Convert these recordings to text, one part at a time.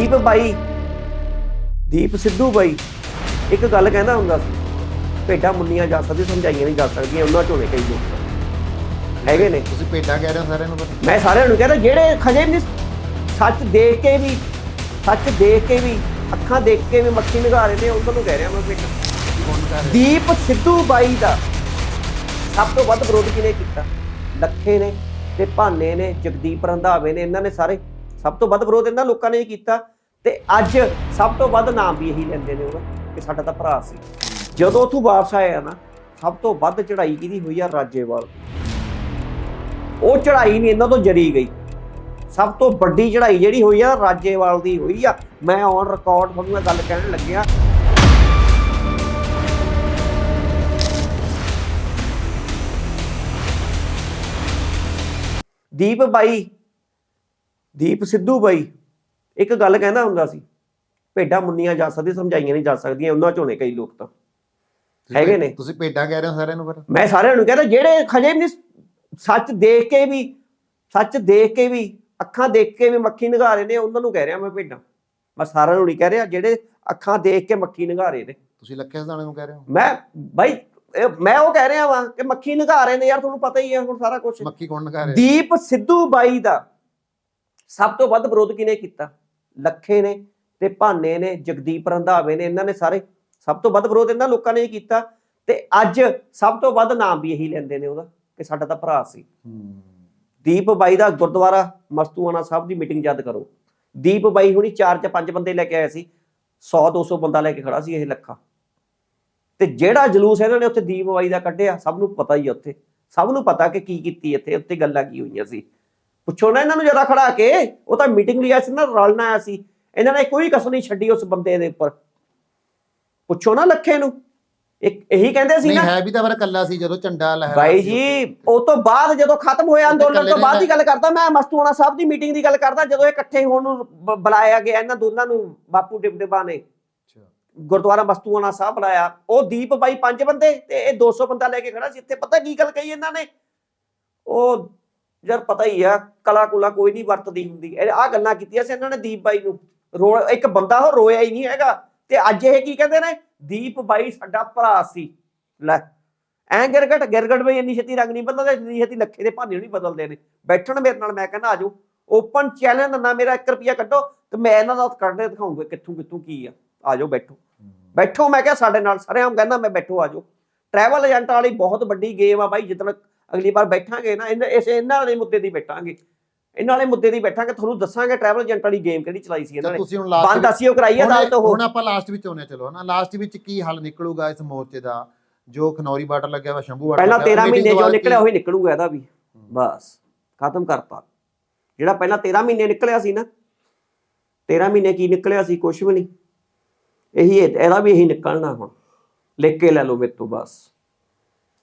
ਦੀਪ ਬਾਈ। ਦੀਪ ਸਿੱਧੂ ਬਾਈ। ਇੱਕ ਗੱਲ ਕਹਿੰਦਾ ਹੁੰਦਾ ਸੀ ਭੇਡਾਂ ਮੁੰਨੀਆਂ ਜਾ ਸਕਦੀਆਂ ਸਮਝਾਈਆਂ ਨਹੀਂ ਜਾ ਸਕਦੀਆਂ ਉਹਨਾਂ ਚੋਂ ਨੇ ਕਈ ਲੋਕ ਹੈਗੇ ਨੇ। ਤੁਸੀਂ ਭੇਡਾਂ ਕਹਿ ਰਹੇ ਹੋ ਸਾਰਿਆਂ ਨੂੰ ਮੈਂ ਸਾਰਿਆਂ ਨੂੰ ਕਹਿੰਦਾ ਜਿਹੜੇ ਖਜੇ ਨਹੀਂ ਸੱਚ ਦੇਖ ਕੇ ਵੀ ਸੱਚ ਦੇਖ ਕੇ ਵੀ ਅੱਖਾਂ ਦੇਖ ਕੇ ਵੀ ਮੱਖੀ ਨਿਗਾਹ ਰਹੇ ਨੇ ਉਹਨਾਂ ਨੂੰ ਕਹਿ ਰਿਹਾ ਮੈਂ ਭੇਡਾਂ। ਦੀਪ ਸਿੱਧੂ ਬਾਈ ਦਾ ਸਭ ਤੋਂ ਵੱਧ ਵਿਰੋਧ ਕਿਨੇ ਕੀਤਾ? ਲੱਖੇ ਨੇ ਤੇ ਭਾਨੇ ਨੇ ਜਗਦੀਪ ਰੰਧਾਵੇ ਨੇ ਇਹਨਾਂ ਨੇ ਸਾਰੇ। ਸਭ ਤੋਂ ਵੱਧ ਵਿਰੋਧ ਇਹਨਾਂ ਲੋਕਾਂ ਨੇ ਹੀ ਕੀਤਾ ਤੇ ਅੱਜ ਸਭ ਤੋਂ ਵੱਧ ਨਾਮ ਵੀ ਇਹੀ ਲੈਂਦੇ ਨੇ ਉਹਦਾ ਕਿ ਸਾਡਾ ਤਾਂ ਭਰਾ ਸੀ। ਜਦੋਂ ਉੱਥੋਂ ਵਾਪਸ ਆਇਆ ਨਾ, ਸਭ ਤੋਂ ਵੱਧ ਚੜ੍ਹਾਈ ਕਿਹਦੀ ਹੋਈ ਆ ਰਾਜੇਵਾਲ ਉਹ ਚੜ੍ਹਾਈ ਨਹੀਂ ਇਹਨਾਂ ਤੋਂ ਜਰੀ ਗਈ। ਸਭ ਤੋਂ ਵੱਡੀ ਚੜ੍ਹਾਈ ਜਿਹੜੀ ਹੋਈ ਆ ਰਾਜੇਵਾਲ ਦੀ ਹੋਈ ਆ। ਮੈਂ ਔਨ ਰਿਕਾਰਡ ਤੁਹਾਨੂੰ ਇਹ ਗੱਲ ਕਹਿਣ ਲੱਗਿਆ। ਦੀਪ ਬਾਈ ਦੀਪ ਸਿੱਧੂ ਬਾਈ। ਇੱਕ ਗੱਲ ਕਹਿੰਦਾ ਹੁੰਦਾ ਸੀ ਭੇਡਾਂ ਮੁੰਨੀਆਂ ਜਾ ਸਕਦੀਆਂ ਸਮਝਾਈਆਂ ਨਹੀਂ ਜਾ ਸਕਦੀਆਂ ਉਹਨਾਂ ਚੋਂ ਨੇ ਕਈ ਲੋਕ ਤਾਂ। ਹੈਗੇ ਨੇ। ਤੁਸੀਂ ਭੇਡਾਂ ਕਹਿ ਰਹੇ ਹੋ ਸਾਰਿਆਂ ਨੂੰ ਪਰ ਮੈਂ ਸਾਰਿਆਂ ਨੂੰ ਕਹਿੰਦਾ ਜਿਹੜੇ ਖਜੇ ਨਹੀਂ ਸੱਚ ਦੇਖ ਕੇ ਵੀ ਸੱਚ ਦੇਖ ਕੇ ਵੀ ਅੱਖਾਂ ਦੇਖ ਕੇ ਵੀ ਮੱਖੀ ਨਿਗਾਹ ਰਹੇ ਨੇ ਉਹਨਾਂ ਨੂੰ ਕਹਿ ਰਿਹਾ ਮੈਂ ਭੇਡਾਂ। ਮੈਂ ਸਾਰਿਆਂ ਨੂੰ ਨਹੀਂ ਕਹਿ ਰਿਹਾ ਜਿਹੜੇ ਅੱਖਾਂ ਦੇਖ ਕੇ ਮੱਖੀ ਨਿਗਾਹ ਰਹੇ ਨੇ। ਤੁਸੀਂ ਲੱਖੇ ਹਜ਼ਾਰੇ ਨੂੰ ਕਹਿ ਰਹੇ ਹੋ? ਮੈਂ ਬਾਈ ਮੈਂ ਉਹ ਕਹਿ ਰਿਹਾ ਵਾਂ ਕਿ ਮੱਖੀ ਨਿਗਾਹ ਰਹੇ ਨੇ ਯਾਰ ਤੁਹਾਨੂੰ ਪਤਾ ਹੀ ਹੈ ਹੁਣ ਸਾਰਾ ਕੁਝ ਮੱਕੀ ਕੌਣ ਕਹਿ ਰਿਹਾ? ਦੀਪ ਸਿੱਧੂ ਬਾਈ ਦਾ ਸਭ ਤੋਂ ਵੱਧ ਵਿਰੋਧ ਕਿਨੇ ਕੀਤਾ? ਲੱਖੇ ਨੇ ਤੇ ਭਾਨੇ ਨੇ ਜਗਦੀਪ ਰੰਧਾਵੇ ਨੇ ਇਹਨਾਂ ਨੇ ਸਾਰੇ। ਸਭ ਤੋਂ ਵੱਧ ਵਿਰੋਧ ਇਹਨਾਂ ਲੋਕਾਂ ਨੇ ਹੀ ਕੀਤਾ ਤੇ ਅੱਜ ਸਭ ਤੋਂ ਵੱਧ ਨਾਮ ਵੀ ਇਹੀ ਲੈਂਦੇ ਨੇ ਉਹਦਾ ਕਿ ਸਾਡਾ ਤਾਂ ਭਰਾ ਸੀ। ਦੀਪ ਬਾਈ ਦਾ ਗੁਰਦੁਆਰਾ ਮਸਤੂਆਣਾ ਸਾਹਿਬ ਦੀ ਮੀਟਿੰਗ ਜਦ ਕਰੋ। ਦੀਪ ਬਾਈ ਹੁਣੀ ਚਾਰ ਜਾਂ ਪੰਜ ਬੰਦੇ ਲੈ ਕੇ ਆਏ ਸੀ। 100 200 ਬੰਦਾ ਲੈ ਕੇ ਖੜਾ ਸੀ ਇਹ ਲੱਖਾ। ਤੇ ਜਿਹੜਾ ਜਲੂਸ ਇਹਨਾਂ ਨੇ ਉੱਥੇ ਦੀਪ ਬਾਈ ਦਾ ਕੱਢਿਆ ਸਭ ਨੂੰ ਪਤਾ ਹੀ ਉੱਥੇ। ਸਭ ਨੂੰ ਪਤਾ ਕਿ ਕੀ ਕੀਤੀ ਇੱਥੇ ਉੱਤੇ ਗੱਲਾਂ ਕੀ ਹੋਈਆਂ ਸੀ। ਪੁੱਛੋ ਨਾ ਇਹਨਾਂ ਨੂੰ ਜਰਾ ਖੜਾ ਕੇ। ਉਹ ਤਾਂ ਮੀਟਿੰਗ ਲਈ ਆਇਆ ਸੀ ਨਾ ਰਲਣਾ ਆਇਆ ਸੀ। ਇਹਨਾਂ ਨੇ ਕੋਈ ਕਸਰ ਨਹੀਂ ਛੱਡੀ ਉਸ ਬੰਦੇ ਦੇ ਉੱਪਰ। ਪੁੱਛੋ ਨਾ ਲੱਖੇ ਨੂੰ। ਇੱਕ ਇਹੀ ਕਹਿੰਦੇ ਸੀ ਨਹੀਂ ਨਾ ਹੈ ਵੀ ਤਾਂ ਫਿਰ ਕੱਲਾ ਸੀ ਜਦੋਂ ਝੰਡਾ ਲਹਿਰਾ ਬਾਈ ਜੀ ਉਹ ਤੋਂ ਬਾਅਦ ਜਦੋਂ ਖਤਮ ਹੋਇਆ ਅੰਦੋਲਨ ਤੋਂ ਬਾਅਦ ਦੀ ਗੱਲ ਕਰਦਾ ਮੈਂ ਮਸਤੂਆਣਾ ਸਾਹਿਬ ਦੀ ਮੀਟਿੰਗ ਦੀ ਗੱਲ ਕਰਦਾ ਜਦੋਂ ਇਹ ਇਕੱਠੇ ਹੋਣ ਨੂੰ ਬ- ਬੁਲਾਇਆ ਗਿਆ ਇਹਨਾਂ ਦੋਨਾਂ ਨੂੰ ਬਾਪੂ ਡਿਬਡਿਬਾ ਨੇ। ਗੁਰਦੁਆਰਾ ਮਸਤੂਆਣਾ ਸਾਹਿਬ ਬੁਲਾਇਆ। ਉਹ ਦੀਪ ਬਾਈ ਪੰਜ ਬੰਦੇ ਤੇ ਇਹ 200 ਬੰਦਾ ਲੈ ਕੇ ਖੜਾ ਸੀ। ਇੱਥੇ ਪਤਾ ਕੀ ਗੱਲ ਕਹੀ ਇਹਨਾਂ ਨੇ? ਉਹ ਯਾਰ ਪਤਾ ਹੀ ਆ ਕਲਾ ਕੁਲਾ ਕੋਈ ਨਹੀਂ ਵਰਤਦੀ ਹੁੰਦੀ। ਆ ਗੱਲਾਂ ਕੀਤੀਆਂ ਸੀ ਇਹਨਾਂ ਨੇ ਦੀਪ ਬਾਈ ਨੂੰ। ਰੋ ਇੱਕ ਬੰਦਾ ਉਹ ਰੋਇਆ ਹੀ ਨਹੀਂ ਹੈਗਾ। ਤੇ ਅੱਜ ਇਹ ਕੀ ਕਹਿੰਦੇ ਨੇ? ਦੀਪ ਬਾਈ ਸਾਡਾ ਭਰਾ ਸੀ। ਲੈ ਐਂ ਗਿਰਗਟ ਗਿਰਗਟ ਬਈ ਇੰਨੀ ਛੇਤੀ ਰੰਗ ਨਹੀਂ ਬਦਲਦਾ ਇੰਨੀ ਛੇਤੀ ਲੱਖੇ ਦੇ ਭਾਨੇ ਨਹੀਂ ਬਦਲਦੇ ਨੇ। ਬੈਠਣ ਮੇਰੇ ਨਾਲ ਮੈਂ ਕਹਿੰਦਾ ਆਜੋ ਓਪਨ ਚੈਲੰਜ ਨਾ ਮੇਰਾ 1 ਰੁਪਿਆ ਕੱਢੋ ਤੇ ਮੈਂ ਇਹਨਾਂ ਦਾ ਕੱਢ ਕੇ ਦਿਖਾਉਂਗਾ ਕਿੱਥੋਂ ਕਿੱਥੋਂ ਕੀ ਆ। ਆਜੋ ਬੈਠੋ। ਬੈਠੋ ਮੈਂ ਕਿਹਾ ਸਾਡੇ ਨਾਲ ਸਰੇਆਮ ਕਹਿੰਦਾ ਮੈਂ ਬੈਠੋ ਆਜੋ। ਟਰੈਵਲ ਏਜੰਟ ਵਾਲੀ ਬਹੁਤ ਵੱਡੀ ਗੇਮ ਆ ਬਾਈ ਜਿੱਦਣ ਅਗਲੀ ਵਾਰ ਬੈਠਾਂਗੇ ਨਾ ਇਹਨਾਂ ਇਸ ਇਹਨਾਂ ਵਾਲੇ ਮੁੱਦੇ ਦੀ ਬੈਠਾਂਗੇ। ਇਹਨਾਂ ਵਾਲੇ ਮੁੱਦੇ ਦੀ ਬੈਠਾਂਗੇ ਤੁਹਾਨੂੰ ਦੱਸਾਂਗੇ ਟਰੈਵਲ ਏਜੰਟ ਵਾਲੀ ਗੇਮ ਕਿਹੜੀ ਚਲਾਈ ਸੀ ਇਹਨਾਂ ਨੇ। ਤੁਸੀਂ ਹੁਣ ਲਾਸਟ ਬੰਦ ਅਸੀਂ ਉਹ ਕਰਾਈ ਅਦਾਲਤ ਉਹ ਹੁਣ ਆਪਾਂ ਲਾਸਟ ਵਿੱਚ ਆਉਣੇ ਚਲੋ ਹਨਾ। ਲਾਸਟ ਵਿੱਚ ਕੀ ਹੱਲ ਨਿਕਲੂਗਾ ਇਸ ਮੋਰਚੇ ਦਾ? ਜੋ ਖਨੌਰੀ ਬਾਰਡਰ ਲੱਗਿਆ ਵਾ ਸ਼ੰਭੂ ਬਾਰਡਰ ਪਹਿਲਾਂ ਲੱਗਿਆ 13 meeting ਮਹੀਨੇ ਜੋ ਨਿਕਲਿਆ ਉਹੀ ਨਿਕਲੂਗਾ ਇਹਦਾ ਵੀ। ਬਸ ਖਤਮ ਕਰਤਾ। ਜਿਹੜਾ ਪਹਿਲਾਂ 13 ਮਹੀਨੇ ਨਿਕਲਿਆ ਸੀ ਨਾ 13 ਮਹੀਨੇ ਕੀ ਨਿਕਲਿਆ ਸੀ ਕੁਝ ਵੀ ਨਹੀਂ। ਇਹੀ ਇਹਦਾ ਵੀ ਇਹੀ ਨਿਕਲਣਾ ਹੁਣ। ਲਿਖ ਕੇ ਲੈ ਲਓ ਮੇਰੇ ਤੋਂ ਬਸ।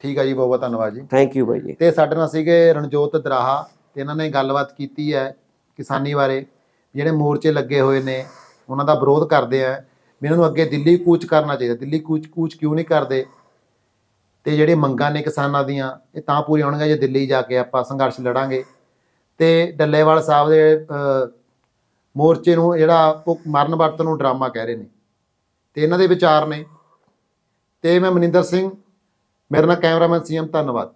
ਠੀਕ ਹੈ ਜੀ ਬਹੁਤ ਬਹੁਤ ਧੰਨਵਾਦ ਜੀ। ਥੈਂਕ ਯੂ ਬਾਈ ਜੀ। ਤੇ ਸਾਡੇ ਨਾਲ ਸੀਗੇ ਰਣਜੋਤ ਦਰਾਹਾ ਤੇ ਇਹਨਾਂ ਨੇ ਗੱਲਬਾਤ ਕੀਤੀ ਹੈ ਕਿਸਾਨੀ ਬਾਰੇ ਜਿਹੜੇ ਮੋਰਚੇ ਲੱਗੇ ਹੋਏ ਨੇ ਉਹਨਾਂ ਦਾ ਵਿਰੋਧ ਕਰਦੇ ਆ। ਵੀ ਇਹਨਾਂ ਨੂੰ ਅੱਗੇ ਦਿੱਲੀ ਕੂਚ ਕਰਨਾ ਚਾਹੀਦਾ ਦਿੱਲੀ ਕੂਚ ਕੂਚ ਕਿਉਂ ਨਹੀਂ ਕਰਦੇ? ਤੇ ਜਿਹੜੇ ਮੰਗਾਂ ਨੇ ਕਿਸਾਨਾਂ ਦੀਆਂ ਇਹ ਤਾਂ ਪੂਰੀਆਂ ਹੋਣਗੀਆਂ ਜੇ ਦਿੱਲੀ ਜਾ ਕੇ ਆਪਾਂ ਸੰਘਰਸ਼ ਲੜਾਂਗੇ। ਤੇ ਡੱਲੇਵਾਲ ਸਾਹਿਬ ਦੇ ਮੋਰਚੇ ਨੂੰ ਜਿਹੜਾ ਉਹ ਮਰਨ ਵਰਤ ਨੂੰ ਡਰਾਮਾ ਕਹਿ ਰਹੇ ਨੇ। ਤੇ ਇਹਨਾਂ ਦੇ ਵਿਚਾਰ ਨੇ। ਤੇ ਮੈਂ ਮਨਿੰਦਰ ਸਿੰਘ ਮੇਰੇ ਨਾਲ ਕੈਮਰਾਮੈਨ ਸੀਐਮ ਧੰਨਵਾਦ।